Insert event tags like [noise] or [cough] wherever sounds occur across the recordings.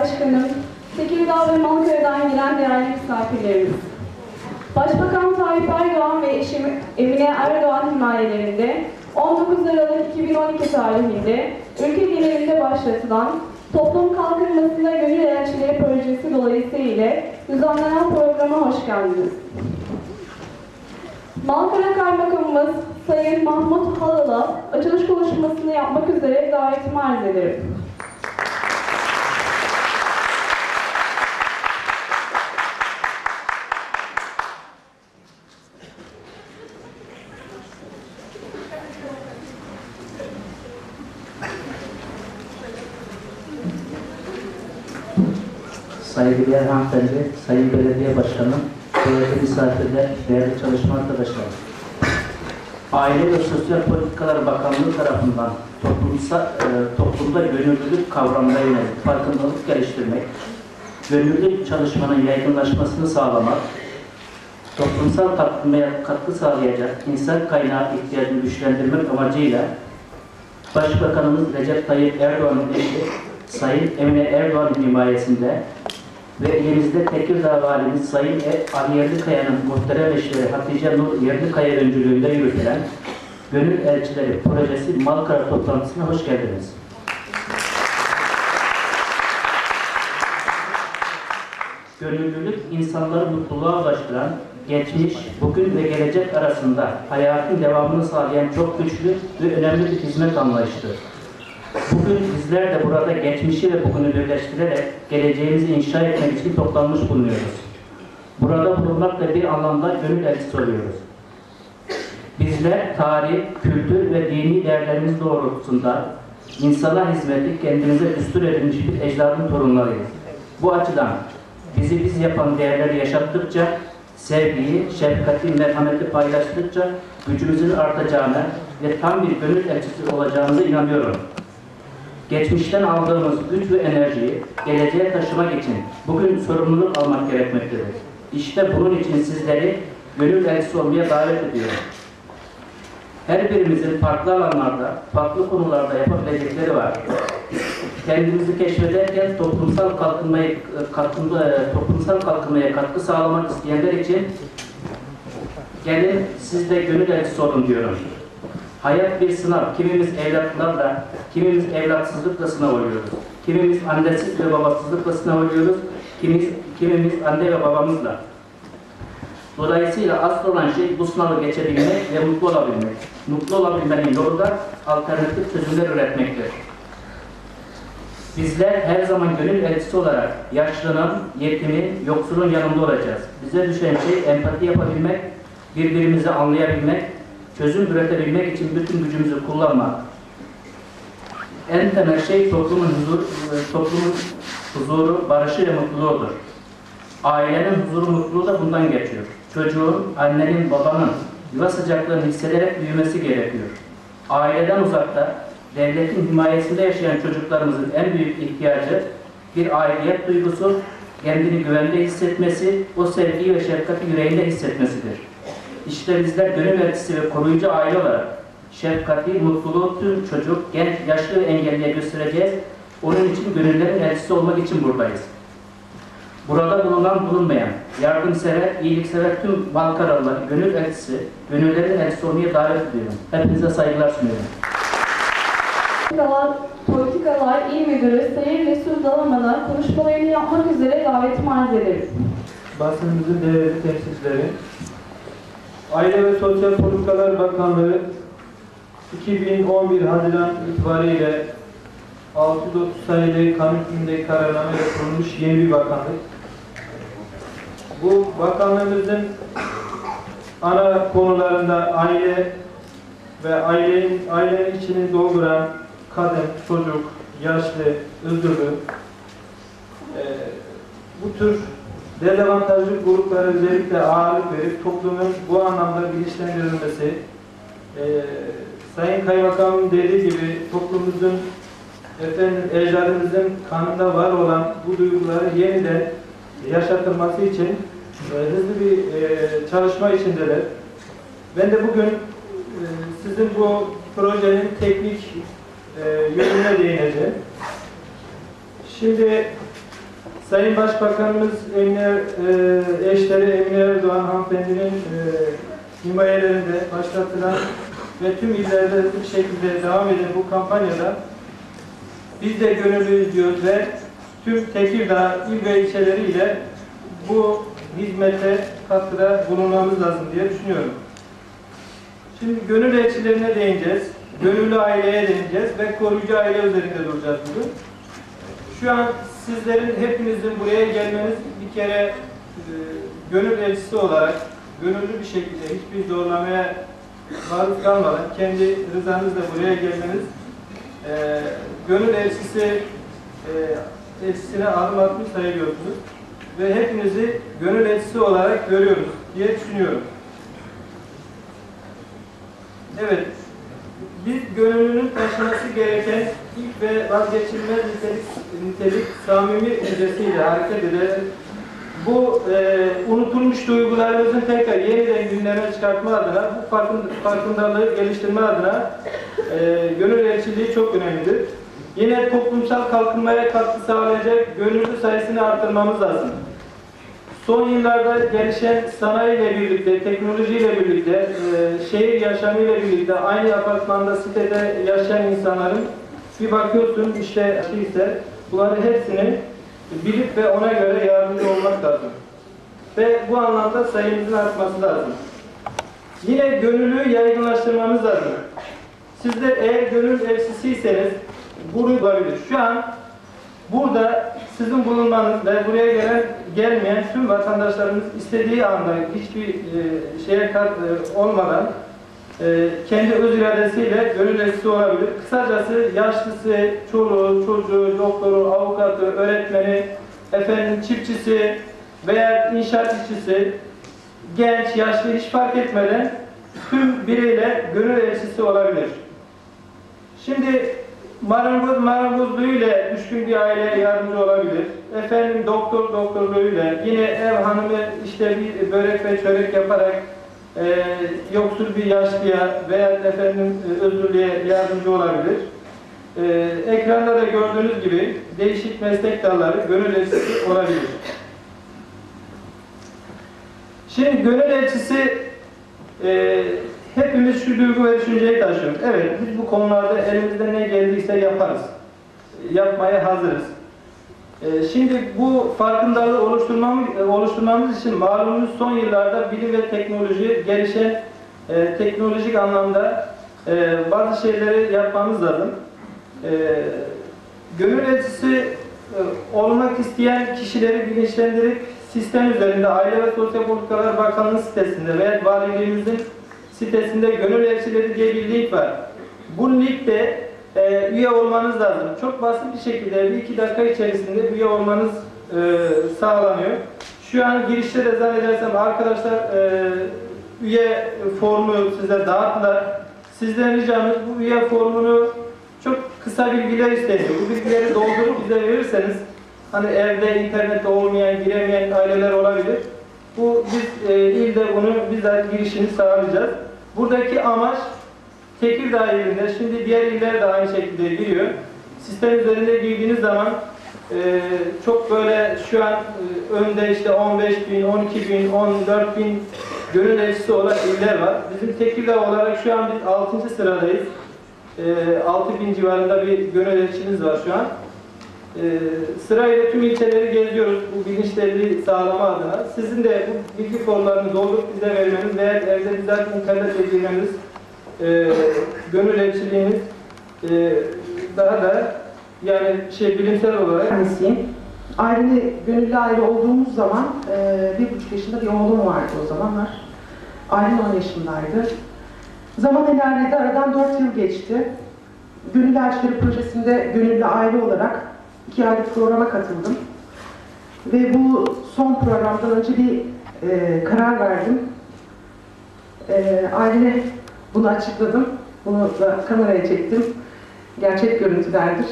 Başkanım, Tekirdağ ve Malkara'dan gelen değerli misafirlerimiz. Başbakan Tayyip Erdoğan ve eşi Emine Erdoğan himayelerinde 19 Aralık 2012 tarihinde ülke genelinde başlatılan Toplum Kalkınmasında Gönül Elçileri Projesi dolayısıyla düzenlenen programa hoş geldiniz. Malkara Kaymakamımız Sayın Mahmut Halala açılış konuşmasını yapmak üzere davetimi arz ederim. Saygıdeğer hanımefendi, Sayın Belediye Başkanı, değerli misafirler, değerli çalışma arkadaşlar. Aile ve Sosyal Politikalar Bakanlığı tarafından toplumsal, e, toplumda gönüllülük kavramına yönelik farkındalık geliştirmek, gönüllü çalışmanın yaygınlaşmasını sağlamak, toplumsal kalkınmaya katkı sağlayacak insan kaynağı ihtiyacını güçlendirmek amacıyla Başbakanımız Recep Tayyip Erdoğan'ın eşi Sayın Emine Erdoğan'ın himayesinde ve ilimizde Tekirdağ Valimiz Sayın E- Ali Yerlikaya'nın muhterem eşleri Hatice Nur Yerlikaya öncülüğünde yürütülen Gönül Elçileri Projesi Malkara toplantısına hoş geldiniz. Gönüllülük insanları mutluluğa ulaştıran, geçmiş, bugün ve gelecek arasında hayatın devamını sağlayan çok güçlü ve önemli bir hizmet anlayışıdır. Bugün bizler de burada geçmişi ve bugünü birleştirerek geleceğimizi inşa etmek için toplanmış bulunuyoruz. Burada bulunmakla bir anlamda gönül elçisi oluyoruz. Bizler tarih, kültür ve dini değerlerimiz doğrultusunda insana hizmeti kendimize düstur edilmiş bir ecdadın torunlarıyız. Bu açıdan bizi biz yapan değerleri yaşattıkça, sevgiyi, şefkati, merhameti paylaştıkça gücümüzün artacağına ve tam bir gönül elçisi olacağımıza inanıyorum. Geçmişten aldığımız güç ve enerjiyi geleceğe taşımak için bugün sorumluluk almak gerekmektedir. İşte bunun için sizleri gönül elçisi olmaya davet ediyorum. Her birimizin farklı alanlarda, farklı konularda yapabilecekleri var. Kendimizi keşfederken toplumsal kalkınmayı, kalkınma, toplumsal kalkınmaya katkı sağlamak isteyenler için gelin siz de gönül elçisi olun diyorum. Hayat bir sınav. Kimimiz evlatlarla, kimimiz evlatsızlıkla sınav oluyoruz. Kimimiz annesiz ve babasızlıkla sınav oluyoruz. Kimimiz, kimimiz anne ve babamızla. Dolayısıyla asıl olan şey bu sınavı geçebilmek ve mutlu olabilmek. Mutlu olabilmenin yolu da alternatif çözümler üretmektir. Bizler her zaman gönül elçisi olarak yaşlının, yetimin, yoksulun yanında olacağız. Bize düşen şey empati yapabilmek, birbirimizi anlayabilmek, çözüm üretebilmek için bütün gücümüzü kullanmak. En temel şey toplumun huzur, toplumun huzuru, barışı ve mutluluğudur. Ailenin huzuru, mutluluğu da bundan geçiyor. Çocuğun, annenin, babanın yuva sıcaklığını hissederek büyümesi gerekiyor. Aileden uzakta, devletin himayesinde yaşayan çocuklarımızın en büyük ihtiyacı bir aidiyet duygusu, kendini güvende hissetmesi, o sevgiyi ve şefkati yüreğinde hissetmesidir. İşte bizler gönül ve koruyucu aile olarak şefkati, mutluluğu tüm çocuk, genç, yaşlı ve engelliye göstereceğiz. Onun için gönüllerin elçisi olmak için buradayız. Burada bulunan bulunmayan, yardımsever, iyiliksever tüm Balkaralılar, gönül elçisi, gönüllerin elçisi olmaya davet ediyorum. Hepinize saygılar sunuyorum. Politikalar, Politikalar İl Müdürü Sayın Resul Dalaman'a konuşmalarını yapmak üzere davetimi arz ederim. basınımızın değerli temsilcileri, Aile ve Sosyal Politikalar Bakanlığı 2011 Haziran itibariyle 630 sayılı kanun hükmünde kararname kurulmuş yeni bir bakanlık. Bu bakanlığımızın ana konularında aile ve ailenin, ailenin içini dolduran kadın, çocuk, yaşlı, özürlü, eee, bu tür dezavantajlı gruplara özellikle ağırlık verip toplumun bu anlamda bilinçlendirilmesi, eee Sayın Kaymakamın dediği gibi toplumumuzun, efendim, ecdadımızın kanında var olan bu duyguları yeniden yaşatılması için eee, hızlı bir eee, çalışma içindeler. Ben de bugün eee, sizin bu projenin teknik eee yönüne değineceğim. Şimdi Sayın Başbakanımız Emine, e, eşleri Emine Erdoğan hanımefendinin e, himayelerinde başlatılan ve tüm illerde bir şekilde devam eden bu kampanyada biz de gönüllüyüz diyoruz ve tüm Tekirdağ il ve ilçeleriyle bu hizmete katkıda bulunmamız lazım diye düşünüyorum. Şimdi gönül elçilerine değineceğiz. Gönüllü aileye değineceğiz ve koruyucu aile üzerinde duracağız bugün. Şu an sizlerin hepinizin buraya gelmeniz bir kere e, gönül elçisi olarak gönüllü bir şekilde hiçbir zorlamaya maruz kalmadan kendi rızanızla buraya gelmeniz e, gönül elçisi e, elçisine adım atmış sayılıyorsunuz ve hepinizi gönül elçisi olarak görüyoruz diye düşünüyorum. Evet, biz gönüllünün taşıması gereken ilk ve vazgeçilmez nitelik, nitelik samimi müjdesiyle hareket ederek bu e, unutulmuş duygularımızın tekrar yeniden gündeme çıkartma adına, bu farkın, farkındalığı geliştirme adına e, gönül elçiliği çok önemlidir. Yine toplumsal kalkınmaya katkı sağlayacak gönüllü sayısını artırmamız lazım. Son yıllarda gelişen sanayiyle birlikte, teknolojiyle birlikte, e, şehir yaşamıyla birlikte aynı apartmanda, sitede yaşayan insanların bir bakıyorsun işte ise bunların hepsini bilip ve ona göre yardımcı olmak lazım. Ve bu anlamda sayımızın artması lazım. Yine gönüllüyü yaygınlaştırmamız lazım. Sizler eğer gönül elçisiyseniz bunu yapabilir. Şu an Burada sizin bulunmanız ve buraya gelen gelmeyen tüm vatandaşlarımız istediği anda hiçbir e, şeye kat, e, olmadan e, kendi öz iradesiyle gönül olabilir. Kısacası yaşlısı, çoluğu, çocuğu, doktoru, avukatı, öğretmeni, efendim çiftçisi veya inşaat işçisi, genç, yaşlı hiç fark etmeden tüm bireyler gönül elçisi olabilir. Şimdi marangoz marangozluğuyla düşkün bir aileye yardımcı olabilir. Efendim doktor doktorluğuyla yine ev hanımı işte bir börek ve çörek yaparak e, yoksul bir yaşlıya veya efendim e, özürlüye yardımcı olabilir. E, ekranda da gördüğünüz gibi değişik meslek dalları gönül elçisi olabilir. Şimdi gönül elçisi e, hepimiz şu duygu ve düşünceyi taşıyoruz. Evet, biz bu konularda elimizde ne geldiyse yaparız. Yapmaya hazırız. E, şimdi bu farkındalığı oluşturmamız, oluşturmamız için malumunuz son yıllarda bilim ve teknoloji gelişen e, teknolojik anlamda e, bazı şeyleri yapmamız lazım. E, gönül elçisi e, olmak isteyen kişileri bilinçlendirip sistem üzerinde Aile ve Sosyal Politikalar Bakanlığı sitesinde veya valiliğimizin sitesinde gönül elçileri diye bir link var. Bu linkte e, üye olmanız lazım. Çok basit bir şekilde bir iki dakika içerisinde üye olmanız e, sağlanıyor. Şu an girişte de zannedersem arkadaşlar e, üye formu size dağıttılar. Sizden ricamız bu üye formunu çok kısa bilgiler isteniyor. Bu bilgileri doldurup bize verirseniz hani evde internette olmayan, giremeyen aileler olabilir. Bu biz e, ilde bunu bizzat girişini sağlayacağız. Buradaki amaç Tekirdağ ilinde, şimdi diğer iller de aynı şekilde giriyor. Sistem üzerinde girdiğiniz zaman e, çok böyle şu an e, önde işte 15 bin, 12 bin, 14 bin gönül elçisi olan iller var. Bizim Tekirdağ olarak şu an biz 6. sıradayız. E, 6 bin civarında bir gönül elçimiz var şu an. Ee, sırayla tüm ilçeleri geziyoruz bu bilinçleri sağlama adına. Sizin de bu bilgi formlarını doldurup bize vermeniz veya evde bizzat internet edilmeniz, e, gönül elçiliğiniz e, daha da yani şey bilimsel olarak annesiyim. Aile, gönüllü aile olduğumuz zaman e, bir buçuk yaşında bir oğlum vardı o zamanlar. Ailem 10 yaşındaydı. Zaman ilerledi, aradan 4 yıl geçti. Gönüllü Elçileri Projesi'nde gönüllü aile olarak iki aylık programa katıldım. Ve bu son programdan önce bir e, karar verdim. E, ailene bunu açıkladım. Bunu da kameraya çektim. Gerçek görüntülerdir.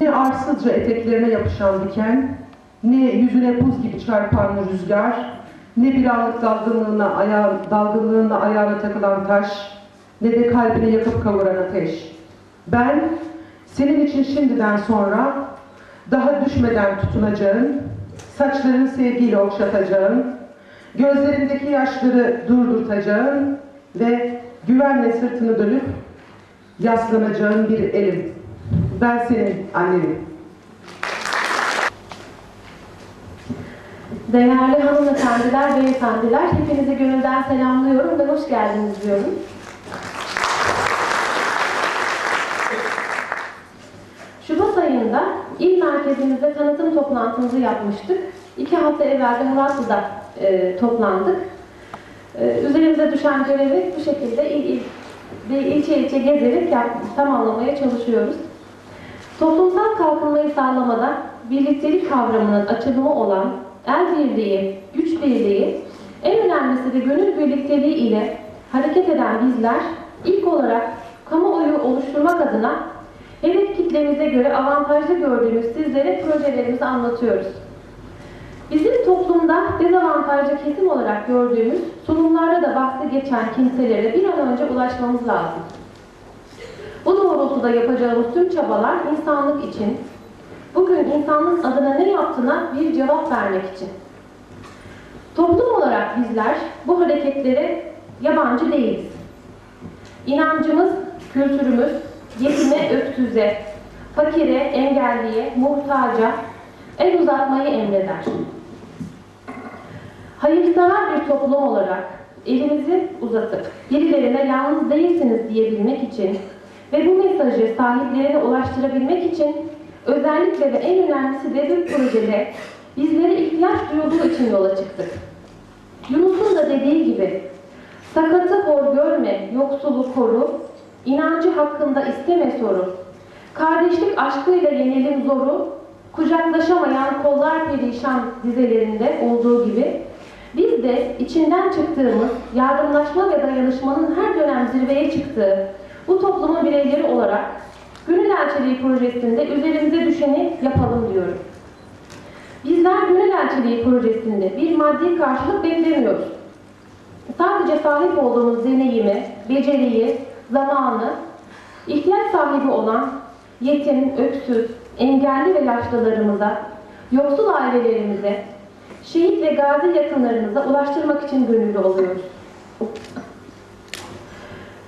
Ne arsızca eteklerine yapışan diken, ne yüzüne buz gibi çarpan rüzgar, ne bir anlık dalgınlığına, ayağı, dalgınlığına ayağına takılan taş, ne de kalbini yakıp kavuran ateş. Ben senin için şimdiden sonra daha düşmeden tutunacağın, saçlarını sevgiyle okşatacağın, gözlerindeki yaşları durdurtacağın ve güvenle sırtını dönüp yaslanacağın bir elim. Ben senin annenim. Değerli hanımefendiler, beyefendiler, hepinizi gönülden selamlıyorum ve hoş geldiniz diyorum. Şubat ayında il merkezimizde tanıtım toplantımızı yapmıştık. İki hafta evvel de Muratlı'da e, toplandık. E, üzerimize düşen görevi bu şekilde il, il, ve ilçe ilçe gezerek yap, tamamlamaya çalışıyoruz. Toplumsal kalkınmayı sağlamada birliktelik kavramının açılımı olan el birliği, güç birliği, en önemlisi de gönül birlikteliği ile hareket eden bizler ilk olarak kamuoyu oluşturmak adına hedef kitlemize göre avantajlı gördüğümüz sizlere projelerimizi anlatıyoruz. Bizim toplumda dezavantajlı kesim olarak gördüğümüz sunumlarda da bahsi geçen kimselere bir an önce ulaşmamız lazım. Bu doğrultuda yapacağımız tüm çabalar insanlık için, bugün insanlığın adına ne yaptığına bir cevap vermek için. Toplum olarak bizler bu hareketlere yabancı değiliz. İnancımız, kültürümüz yetime, öksüze, fakire, engelliye, muhtaca el uzatmayı emreder. Hayırsever bir toplum olarak elimizi uzatıp birilerine yalnız değilsiniz diyebilmek için ve bu mesajı sahiplerine ulaştırabilmek için özellikle ve en önemlisi de bir projede bizlere ihtiyaç duyulduğu için yola çıktık. Yunus'un da dediği gibi sakatı hor görme, yoksulu koru, inancı hakkında isteme soru. Kardeşlik aşkıyla yenelim zoru, kucaklaşamayan kollar perişan dizelerinde olduğu gibi biz de içinden çıktığımız yardımlaşma ve dayanışmanın her dönem zirveye çıktığı bu toplumun bireyleri olarak Gönül Elçiliği projesinde üzerimize düşeni yapalım diyorum. Bizler Gönül Elçiliği projesinde bir maddi karşılık beklemiyoruz. Sadece sahip olduğumuz deneyimi, beceriyi, zamanı, ihtiyaç sahibi olan yetim, öksüz, engelli ve yaşlılarımıza, yoksul ailelerimize, şehit ve gazi yakınlarımıza ulaştırmak için gönüllü oluyoruz.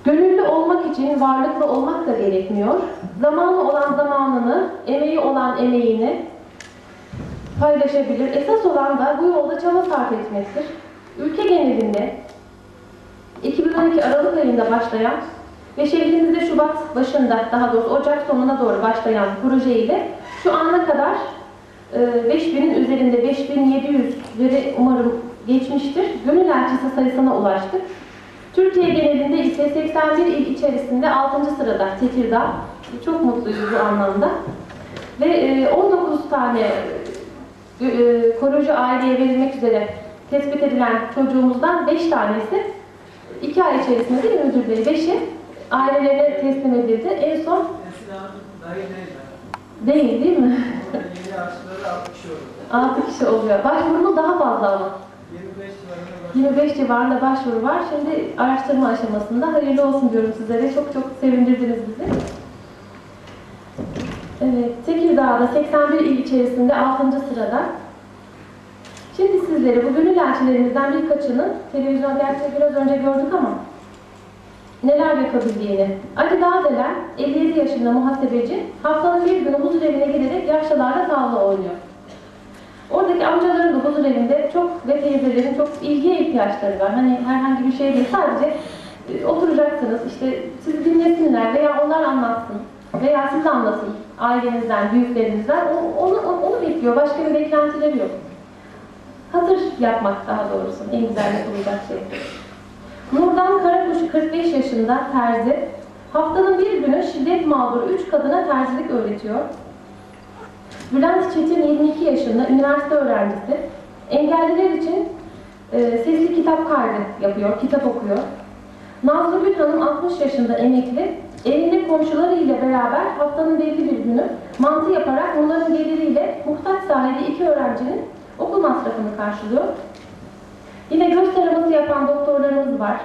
Gönüllü olmak için varlıklı olmak da gerekmiyor. Zamanı olan zamanını, emeği olan emeğini paylaşabilir. Esas olan da bu yolda çaba sarf etmektir. Ülke genelinde 2012 Aralık ayında başlayan ve şehrimizde Şubat başında, daha doğrusu Ocak sonuna doğru başlayan projeyle şu ana kadar e, 5000'in üzerinde 5700'leri umarım geçmiştir. Gönül elçisi sayısına ulaştık. Türkiye genelinde ise 81 il içerisinde 6. sırada Tekirdağ. Çok mutluyuz bu anlamda. Ve e, 19 tane e, koruyucu aileye verilmek üzere tespit edilen çocuğumuzdan 5 tanesi 2 ay içerisinde değil mi müdür bey? 5'i ailelerine teslim edildi. En son değil değil mi? 6 kişi oluyor. Başvurumuz daha fazla ama. 25 civarında başvuru var. Şimdi araştırma aşamasında. Hayırlı olsun diyorum sizlere. Çok çok sevindirdiniz bizi. Evet, Tekirdağ'da 81 il içerisinde 6. sırada. Şimdi sizlere bu gönül elçilerimizden birkaçının televizyon gerçi biraz önce gördük ama neler yapabildiğini. Ali Dağdelen 57 yaşında muhasebeci haftanın bir günü huzur evine giderek yaşlılarla tavla oynuyor. Oradaki amcaların da huzur evinde çok ve teyzelerin çok ilgiye ihtiyaçları var. Hani herhangi bir şey değil. Sadece e, oturacaksınız, işte sizi dinlesinler veya onlar anlatsın veya siz anlatın ailenizden, büyüklerinizden. O- Onu, onu, bekliyor. Başka bir beklentileri yok. Hatır yapmak daha doğrusu en güzel yapılacak şey. Nurdan Karakuş 45 yaşında terzi. Haftanın bir günü şiddet mağduru 3 kadına terzilik öğretiyor. Bülent Çetin 22 yaşında üniversite öğrencisi. Engelliler için e, sesli kitap kaydı yapıyor, kitap okuyor. Nazlı Gül Hanım 60 yaşında emekli. Evinde komşularıyla beraber haftanın belli bir günü mantı yaparak onların geliriyle muhtaç sahibi iki öğrencinin okul masrafını karşılıyor. Yine göz taraması yapan doktorlarımız var.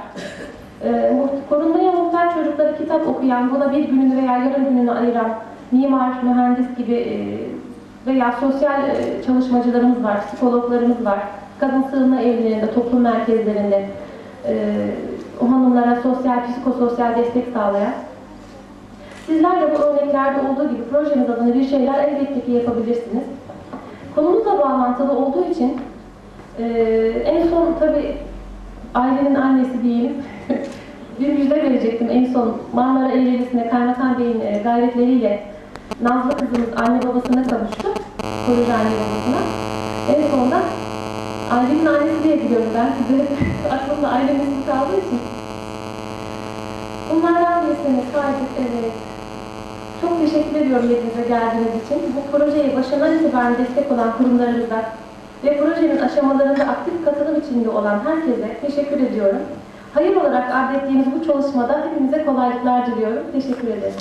e, korunmaya muhtaç çocuklara kitap okuyan, buna bir gününü veya yarım gününü ayıran mimar, mühendis gibi e, veya sosyal e, çalışmacılarımız var, psikologlarımız var. Kadın sığınma evlerinde, toplum merkezlerinde e, o hanımlara sosyal, psikososyal destek sağlayan. Sizler de bu örneklerde olduğu gibi projemiz adına bir şeyler elbette ki yapabilirsiniz. Konumuzla bağlantılı olduğu için e, en son tabii ailenin annesi diyelim [laughs] bir müjde verecektim en son Marmara Eğlencesi'nde Kaymakam Bey'in gayretleriyle Nazlı kızımız anne babasına kavuştu. Proje anne babasına. En sonunda ailenin annesi diye biliyorum ben size. [laughs] Aklımda ailenin ismi kaldığı için. Bunlardan birisini saydık, evet. Çok teşekkür ediyorum yerinize geldiğiniz için. Bu projeye başından itibaren destek olan kurumlarımıza ve projenin aşamalarında aktif katılım içinde olan herkese teşekkür ediyorum. Hayır olarak adettiğimiz bu çalışmada hepimize kolaylıklar diliyorum. Teşekkür ederim.